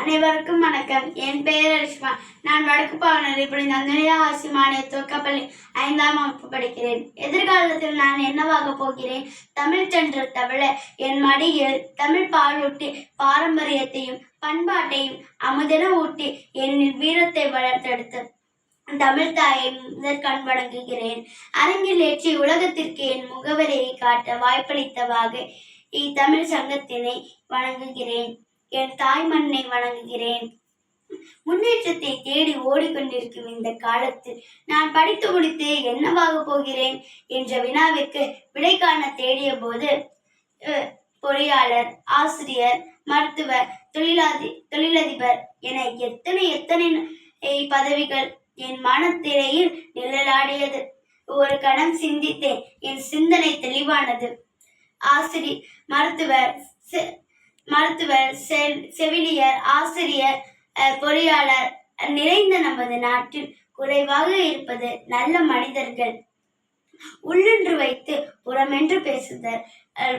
அனைவருக்கும் வணக்கம். என் பெயர் அரிஷ்மா. நான் வடக்கு பாவனர் இப்படி நந்தனியா ஆசிமானிய துவக்கப்பள்ளி ஐந்தாம் வகுப்பு படிக்கிறேன். எதிர்காலத்தில் நான் என்னவாக போகிறேன்? தமிழ் சென்ற தவிர என் மடியில் தமிழ் பாலூட்டி பாரம்பரியத்தையும் பண்பாட்டையும் அமுதென ஊட்டி என் வீரத்தை வளர்த்தெடுத்து தமிழ் தாயை முதற்கண் வணங்குகிறேன். அரங்கில் ஏற்றி உலகத்திற்கு என் முகவரியை காட்ட வாய்ப்பளித்தவாக இத்தமிழ் சங்கத்தினை வணங்குகிறேன். என் தாய் மண்ணை வணங்குகிறேன். முன்னேற்றத்தை தேடி ஓடிக்கொண்டிருக்கும் இந்த காலத்தில் நான் படித்து முடித்து என்னவாக போகிறேன் என்ற வினாவிற்கு விடை காண தேடிய போது பொறியாளர் ஆசிரியர் மருத்துவர் தொழிலாதி தொழிலதிபர் என எத்தனை எத்தனை பதவிகள் என் மனத்திரையில் நிழலாடியது. ஒரு கணம் சிந்தித்தேன். என் சிந்தனை தெளிவானது. ஆசிரியர் மருத்துவர் மருத்துவர் செவிலியர் ஆசிரியர் பொறியாளர் நிறைந்த நமது நாட்டில் குறைவாக இருப்பது நல்ல மனிதர்கள். உள்ளொன்று வைத்து புறமென்று பேசுதல்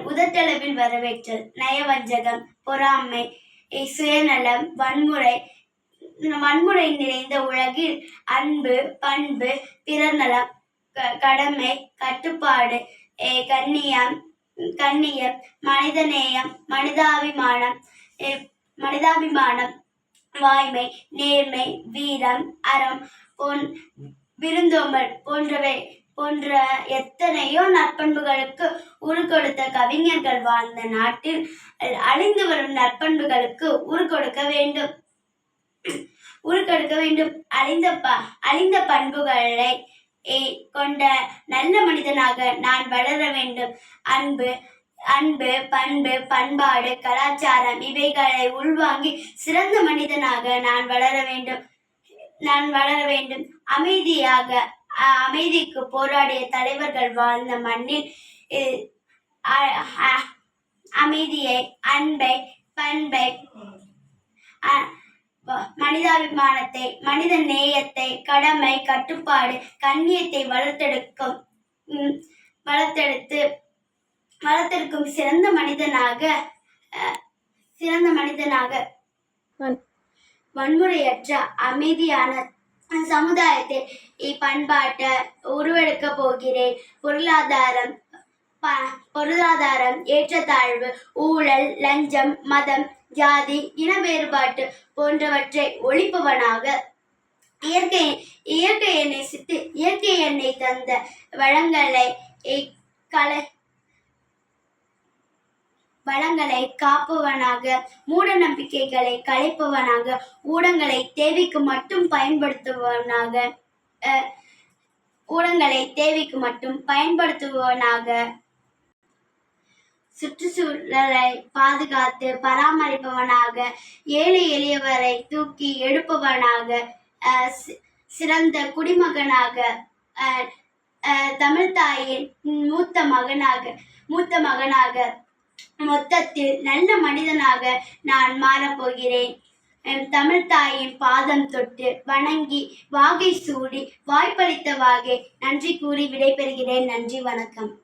உதட்டளவில் வரவேற்றல் நயவஞ்சகம் பொறாமை சுயநலம் வன்முறை வன்முறை நிறைந்த உலகில் அன்பு பண்பு பிறர் நலம் கடமை கட்டுப்பாடு கண்ணியம் கண்ணியம் மனிதநேயம் மனிதாபிமானம் மனிதாபிமானம் வாய்மை நேர்மை வீரம் அறம் போன் விருந்தோம்பல் போன்றவை போன்ற எத்தனையோ நற்பண்புகளுக்கு உரு கொடுத்த கவிஞர்கள் வாழ்ந்த நாட்டில் அழிந்து வரும் நற்பண்புகளுக்கு உரு கொடுக்க வேண்டும். உரு கொடுக்க வேண்டும். அழிந்த ப அழிந்த பண்புகளை ஏ- கொண்ட நல்ல மனிதனாக நான் வளர வேண்டும். அன்பு அன்பு பண்பு பண்பாடு கலாச்சாரம் இவைகளை உள்வாங்கி சிறந்த மனிதனாக நான் வளர வேண்டும். நான் வளர வேண்டும். அமைதியாக அமைதிக்கு போராடிய தலைவர்கள் வாழ்ந்த மண்ணில் அ- அமைதியை அன்பை பண்பை அ- மனிதாபிமானத்தை மனித நேயத்தை கடமை கட்டுப்பாடு கண்ணியத்தை வளர்த்தெடுக்கும் வளர்த்தெடுத்து வளர்த்தெடுக்கும் சிறந்த மனிதனாக சிறந்த மனிதனாக வன்முறையற்ற அமைதியான சமுதாயத்தை பண்பாட்டை உருவெடுக்க போகிறேன். பொருளாதாரம் பொருளாதாரம் ஏற்றத்தாழ்வு ஊழல் லஞ்சம் மதம் ஜாதி இன வேறுபாட்டு போன்றவற்றை ஒழிப்பவனாக இயற்கை இயற்கையை நேசித்து இயற்கை எண்ணெய் தந்த வளங்களை கலை வளங்களை காப்பவனாக மூட நம்பிக்கைகளை கலைப்பவனாக ஊடங்களை தேவைக்கு மட்டும் பயன்படுத்துபவனாக அஹ், தேவைக்கு மட்டும் பயன்படுத்துபவனாக சுற்றுச்சூழலை பாதுகாத்து பராமரிப்பவனாக ஏழை எளியவரை தூக்கி எடுப்பவனாக அஹ், சி- சிறந்த குடிமகனாக அஹ், அஹ், தமிழ் தாயின் மூத்த மகனாக மூத்த மகனாக மொத்தத்தில் நல்ல மனிதனாக நான் மாறப்போகிறேன். என் தமிழ் தாயின் பாதம் தொட்டு வணங்கி வாகை சூடி வாய்ப்பளித்த வாகை நன்றி கூறி விடைபெறுகிறேன். நன்றி வணக்கம்.